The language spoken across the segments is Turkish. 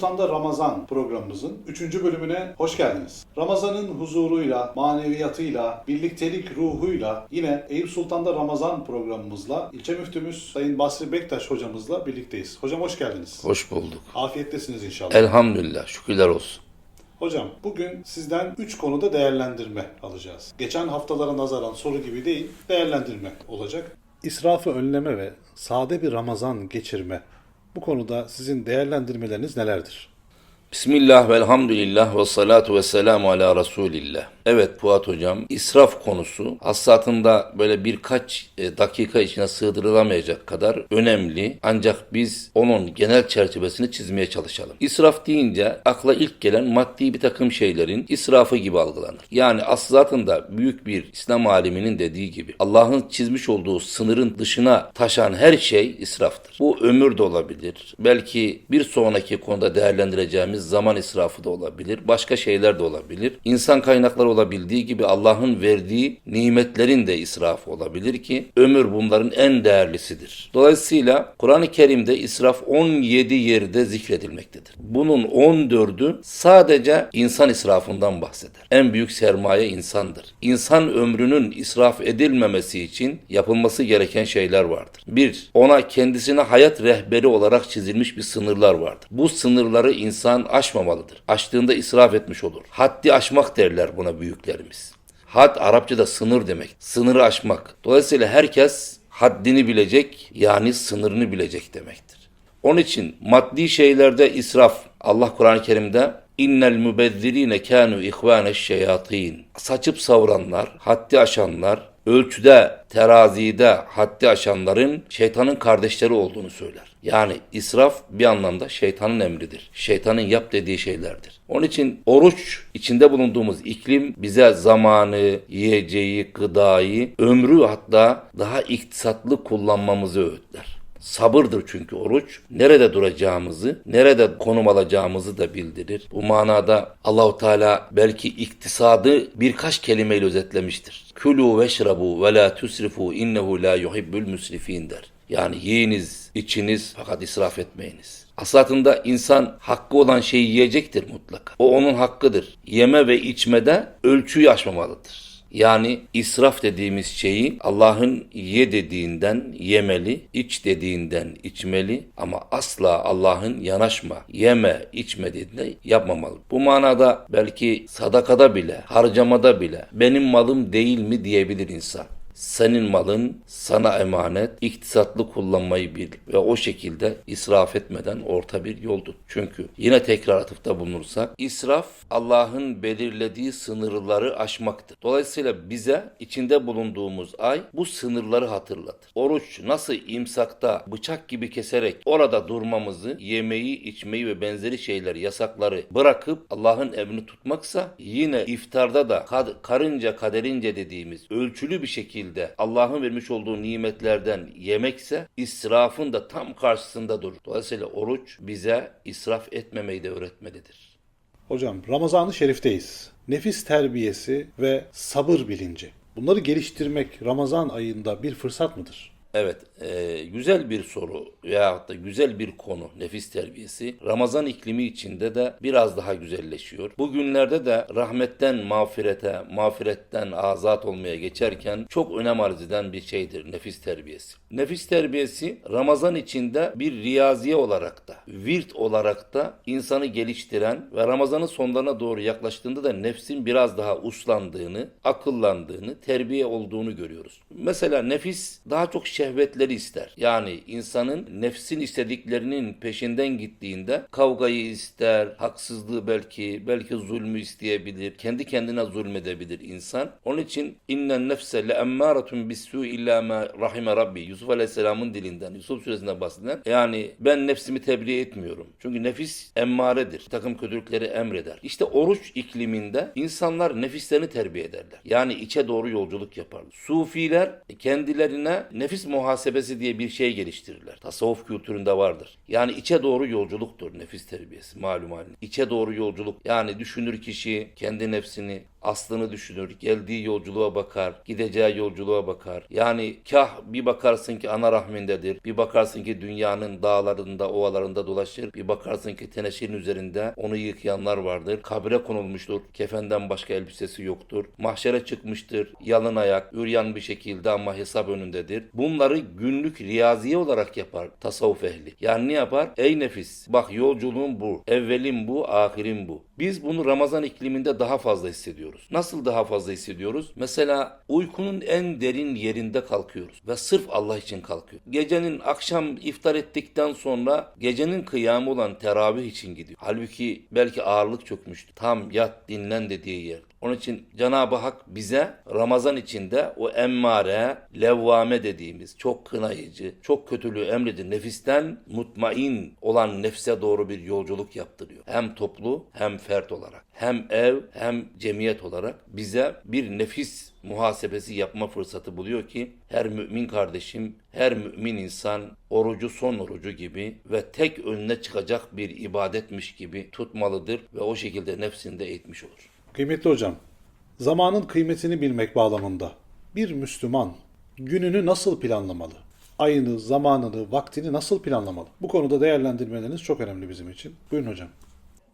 Sultan'da Ramazan programımızın 3. bölümüne hoş geldiniz. Ramazan'ın huzuruyla, maneviyatıyla, birliktelik ruhuyla yine Eyüp Sultan'da Ramazan programımızla ilçe müftümüz Sayın Basri Bektaş hocamızla birlikteyiz. Hocam hoş geldiniz. Hoş bulduk. Afiyettesiniz inşallah. Elhamdülillah, şükürler olsun. Hocam bugün sizden 3 konuda değerlendirme alacağız. Geçen haftalara nazaran soru gibi değil, değerlendirme olacak. İsrafı önleme ve sade bir Ramazan geçirme. Bu konuda sizin değerlendirmeleriniz nelerdir? Bismillah ve elhamdülillah ve salatu ve selamu ala Resulillah. Evet Fuat Hocam, israf konusu aslında böyle birkaç e, dakika içine sığdırılamayacak kadar önemli. Ancak biz onun genel çerçevesini çizmeye çalışalım. İsraf deyince akla ilk gelen maddi bir takım şeylerin israfı gibi algılanır. Yani aslında büyük bir İslam aliminin dediği gibi Allah'ın çizmiş olduğu sınırın dışına taşan her şey israftır. Bu ömür de olabilir. Belki bir sonraki konuda değerlendireceğimiz zaman israfı da olabilir. Başka şeyler de olabilir. İnsan kaynakları olabildiği gibi Allah'ın verdiği nimetlerin de israfı olabilir ki ömür bunların en değerlisidir. Dolayısıyla Kur'an-ı Kerim'de israf 17 yerde zikredilmektedir. Bunun 14'ü sadece insan israfından bahseder. En büyük sermaye insandır. İnsan ömrünün israf edilmemesi için yapılması gereken şeyler vardır. Bir, ona kendisine hayat rehberi olarak çizilmiş bir sınırlar vardır. Bu sınırları insan aşmamalıdır. Aştığında israf etmiş olur. Haddi aşmak derler buna büyüklerimiz. Had Arapçada sınır demek. Sınırı aşmak. Dolayısıyla herkes haddini bilecek yani sınırını bilecek demektir. Onun için maddi şeylerde israf Allah Kur'an-ı Kerim'de innel mübezzirine kanu ihvane şeyatin. Saçıp savuranlar, haddi aşanlar, ölçüde, terazide haddi aşanların şeytanın kardeşleri olduğunu söyler. Yani israf bir anlamda şeytanın emridir. Şeytanın yap dediği şeylerdir. Onun için oruç içinde bulunduğumuz iklim bize zamanı, yiyeceği, gıdayı, ömrü hatta daha iktisatlı kullanmamızı öğütler. Sabırdır çünkü oruç. Nerede duracağımızı, nerede konum alacağımızı da bildirir. Bu manada Allahu Teala belki iktisadı birkaç kelimeyle özetlemiştir. Kulu veşrabu ve la tusrifu innehu la yuhibbul musrifin der. Yani yiyiniz, içiniz fakat israf etmeyiniz. Aslında insan hakkı olan şeyi yiyecektir mutlaka. O onun hakkıdır. Yeme ve içmede ölçüyü aşmamalıdır. Yani israf dediğimiz şeyi Allah'ın ye dediğinden yemeli, iç dediğinden içmeli ama asla Allah'ın yanaşma, yeme, içme dediğinde yapmamalı. Bu manada belki sadakada bile, harcamada bile benim malım değil mi diyebilir insan. Senin malın sana emanet, iktisatlı kullanmayı bil ve o şekilde israf etmeden orta bir yoldur. Çünkü yine tekrar atıfta bulunursak israf Allah'ın belirlediği sınırları aşmaktır. Dolayısıyla bize içinde bulunduğumuz ay bu sınırları hatırlatır. Oruç nasıl imsakta bıçak gibi keserek orada durmamızı, yemeği, içmeyi ve benzeri şeyler, yasakları bırakıp Allah'ın emrini tutmaksa yine iftarda da kad- karınca kaderince dediğimiz ölçülü bir şekilde Allah'ın vermiş olduğu nimetlerden yemekse israfın da tam karşısında durur. Dolayısıyla oruç bize israf etmemeyi de öğretmelidir. Hocam Ramazan-ı Şerif'teyiz. Nefis terbiyesi ve sabır bilinci. Bunları geliştirmek Ramazan ayında bir fırsat mıdır? Evet, e, güzel bir soru veyahut da güzel bir konu nefis terbiyesi. Ramazan iklimi içinde de biraz daha güzelleşiyor. Bugünlerde de rahmetten mağfirete, mağfiretten azat olmaya geçerken çok önem arz eden bir şeydir nefis terbiyesi. Nefis terbiyesi Ramazan içinde bir riyaziye olarak da, virt olarak da insanı geliştiren ve Ramazan'ın sonlarına doğru yaklaştığında da nefsin biraz daha uslandığını, akıllandığını, terbiye olduğunu görüyoruz. Mesela nefis daha çok şehvetleri ister. Yani insanın nefsin istediklerinin peşinden gittiğinde kavgayı ister, haksızlığı belki, belki zulmü isteyebilir, kendi kendine zulmedebilir insan. Onun için innen nefse le emmâretun bissu illa ma rahime rabbi. Yusuf Aleyhisselam'ın dilinden, Yusuf suresinden bahseden. Yani ben nefsimi tebliğ etmiyorum. Çünkü nefis emmaredir. Bir takım kötülükleri emreder. İşte oruç ikliminde insanlar nefislerini terbiye ederler. Yani içe doğru yolculuk yaparlar. Sufiler kendilerine nefis muhasebesi diye bir şey geliştirirler. Tasavvuf kültüründe vardır. Yani içe doğru yolculuktur nefis terbiyesi malum halinde. İçe doğru yolculuk yani düşünür kişi kendi nefsini aslını düşünür, geldiği yolculuğa bakar, gideceği yolculuğa bakar. Yani kah bir bakarsın ki ana rahmindedir, bir bakarsın ki dünyanın dağlarında, ovalarında dolaşır, bir bakarsın ki teneşirin üzerinde onu yıkayanlar vardır. Kabre konulmuştur, kefenden başka elbisesi yoktur. Mahşere çıkmıştır, yalın ayak, üryan bir şekilde ama hesap önündedir. Bunları günlük riyaziye olarak yapar tasavvuf ehli. Yani ne yapar? Ey nefis, bak yolculuğum bu, evvelim bu, ahirim bu. Biz bunu Ramazan ikliminde daha fazla hissediyoruz. Nasıl daha fazla hissediyoruz? Mesela uykunun en derin yerinde kalkıyoruz ve sırf Allah için kalkıyor. Gecenin akşam iftar ettikten sonra gecenin kıyamı olan teravih için gidiyor. Halbuki belki ağırlık çökmüştü. Tam yat dinlen dediği yer. Onun için Cenab-ı Hak bize Ramazan içinde o emmare, levvame dediğimiz çok kınayıcı, çok kötülüğü emredici nefisten mutmain olan nefse doğru bir yolculuk yaptırıyor. Hem toplu hem fert olarak. Hem ev hem cemiyet olarak bize bir nefis muhasebesi yapma fırsatı buluyor ki her mümin kardeşim, her mümin insan orucu son orucu gibi ve tek önüne çıkacak bir ibadetmiş gibi tutmalıdır ve o şekilde nefsinde eğitmiş olur. Kıymetli hocam, zamanın kıymetini bilmek bağlamında bir Müslüman gününü nasıl planlamalı? Ayını, zamanını, vaktini nasıl planlamalı? Bu konuda değerlendirmeleriniz çok önemli bizim için. Buyurun hocam.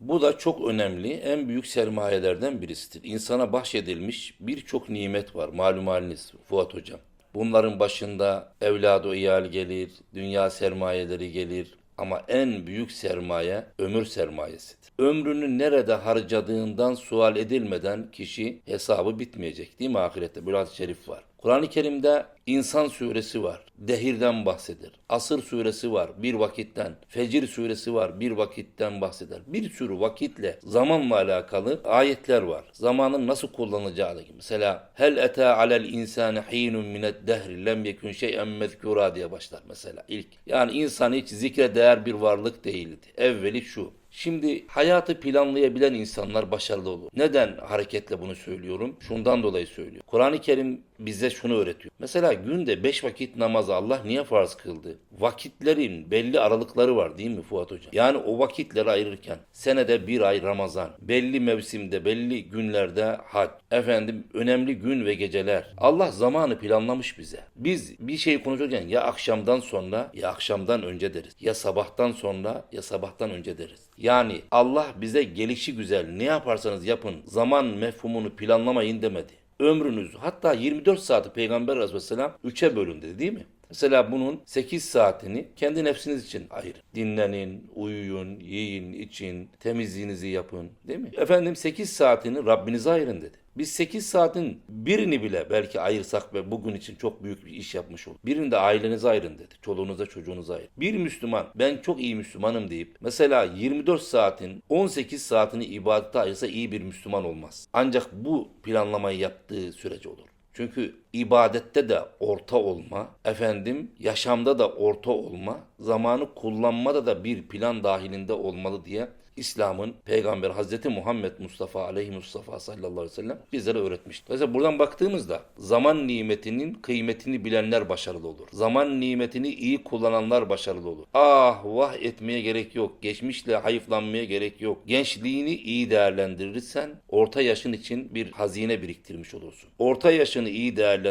Bu da çok önemli, en büyük sermayelerden birisidir. İnsana bahşedilmiş birçok nimet var, malum haliniz Fuat Hocam. Bunların başında evladı iyal gelir, dünya sermayeleri gelir, ama en büyük sermaye ömür sermayesidir. Ömrünü nerede harcadığından sual edilmeden kişi hesabı bitmeyecek değil mi ahirette? Böyle hadis-i şerif var. Kur'an-ı Kerim'de İnsan suresi var. Dehirden bahseder. Asır suresi var. Bir vakitten. Fecir suresi var. Bir vakitten bahseder. Bir sürü vakitle, zamanla alakalı ayetler var. Zamanın nasıl kullanılacağı gibi. Mesela hel eta alel insani hinun minet dehri lem yekun şey'en mezkura diye başlar mesela ilk. Yani insan hiç zikre değer bir varlık değildi. Evveli şu. Şimdi hayatı planlayabilen insanlar başarılı olur. Neden hareketle bunu söylüyorum? Şundan dolayı söylüyorum. Kur'an-ı Kerim bize şunu öğretiyor. Mesela günde beş vakit namazı Allah niye farz kıldı? Vakitlerin belli aralıkları var değil mi Fuat Hocam? Yani o vakitleri ayırırken senede bir ay Ramazan, belli mevsimde, belli günlerde hac, efendim önemli gün ve geceler. Allah zamanı planlamış bize. Biz bir şey konuşurken ya akşamdan sonra ya akşamdan önce deriz. Ya sabahtan sonra ya sabahtan önce deriz. Yani Allah bize gelişi güzel ne yaparsanız yapın zaman mefhumunu planlamayın demedi. Ömrünüz hatta 24 saati Peygamber Aleyhisselam 3'e bölün dedi değil mi? Mesela bunun 8 saatini kendi nefsiniz için ayırın. Dinlenin, uyuyun, yiyin, için, temizliğinizi yapın. Değil mi? Efendim 8 saatini Rabbinize ayırın dedi. Biz 8 saatin birini bile belki ayırsak ve bugün için çok büyük bir iş yapmış olur. Birini de ailenize ayırın dedi. Çoluğunuza çocuğunuza ayırın. Bir Müslüman ben çok iyi Müslümanım deyip mesela 24 saatin 18 saatini ibadete ayırsa iyi bir Müslüman olmaz. Ancak bu planlamayı yaptığı sürece olur. Çünkü ibadette de orta olma, efendim yaşamda da orta olma, zamanı kullanmada da bir plan dahilinde olmalı diye İslam'ın peygamber Hazreti Muhammed Mustafa aleyhi Mustafa sallallahu aleyhi ve sellem bizlere öğretmiştir. Mesela buradan baktığımızda zaman nimetinin kıymetini bilenler başarılı olur. Zaman nimetini iyi kullananlar başarılı olur. Ah vah etmeye gerek yok. Geçmişle hayıflanmaya gerek yok. Gençliğini iyi değerlendirirsen orta yaşın için bir hazine biriktirmiş olursun. Orta yaşını iyi değerlendirirsen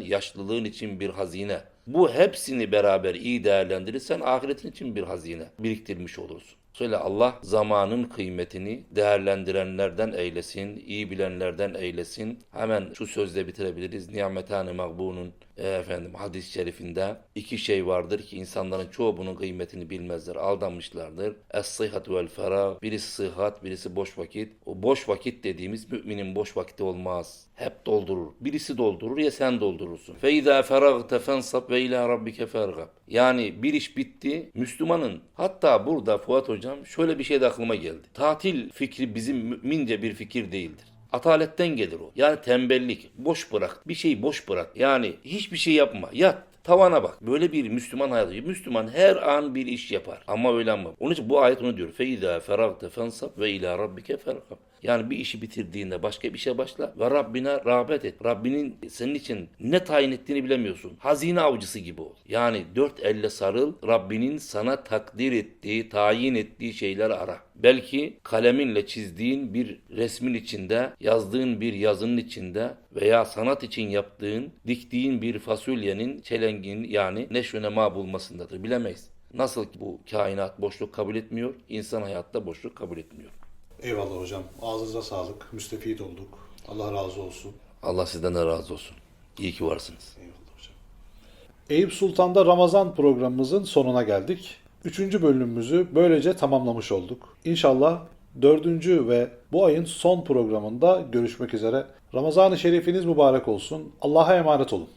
yaşlılığın için bir hazine. Bu hepsini beraber iyi değerlendirirsen ahiretin için bir hazine biriktirmiş olursun. Söyle Allah zamanın kıymetini değerlendirenlerden eylesin, iyi bilenlerden eylesin. Hemen şu sözle bitirebiliriz. Nimetane mağbunun e, efendim hadis-i şerifinde iki şey vardır ki insanların çoğu bunun kıymetini bilmezler, aldanmışlardır. Es-sıhhat vel ferah. Birisi sıhhat, birisi boş vakit. O boş vakit dediğimiz müminin boş vakti olmaz. Hep doldurur. Birisi doldurur ya sen doldurursun. Fe izâ feragte fensab ve ilâ rabbike fergab. Yani bir iş bitti. Müslümanın hatta burada Fuat Hocam şöyle bir şey de aklıma geldi. Tatil fikri bizim mümince bir fikir değildir. Ataletten gelir o. Yani tembellik. Boş bırak. Bir şeyi boş bırak. Yani hiçbir şey yapma. Yat. Tavana bak. Böyle bir Müslüman hayatı. Müslüman her an bir iş yapar. Ama öyle ama. Onun için bu ayet onu diyor. Feyda feragte fensab ve ila rabbike fergab. Yani bir işi bitirdiğinde başka bir işe başla ve Rabbine rağbet et. Rabbinin senin için ne tayin ettiğini bilemiyorsun. Hazine avcısı gibi ol. Yani dört elle sarıl. Rabbinin sana takdir ettiği, tayin ettiği şeyleri ara. Belki kaleminle çizdiğin bir resmin içinde, yazdığın bir yazının içinde veya sanat için yaptığın, diktiğin bir fasulyenin, çelengin yani neşvenema bulmasındadır. Bilemeyiz. Nasıl ki bu kainat boşluk kabul etmiyor, insan hayatta boşluk kabul etmiyor. Eyvallah hocam. Ağzınıza sağlık. Müstefit olduk. Allah razı olsun. Allah sizden de razı olsun. İyi ki varsınız. Eyvallah hocam. Eyüp Sultan'da Ramazan programımızın sonuna geldik. Üçüncü bölümümüzü böylece tamamlamış olduk. İnşallah dördüncü ve bu ayın son programında görüşmek üzere. Ramazan-ı Şerifiniz mübarek olsun. Allah'a emanet olun.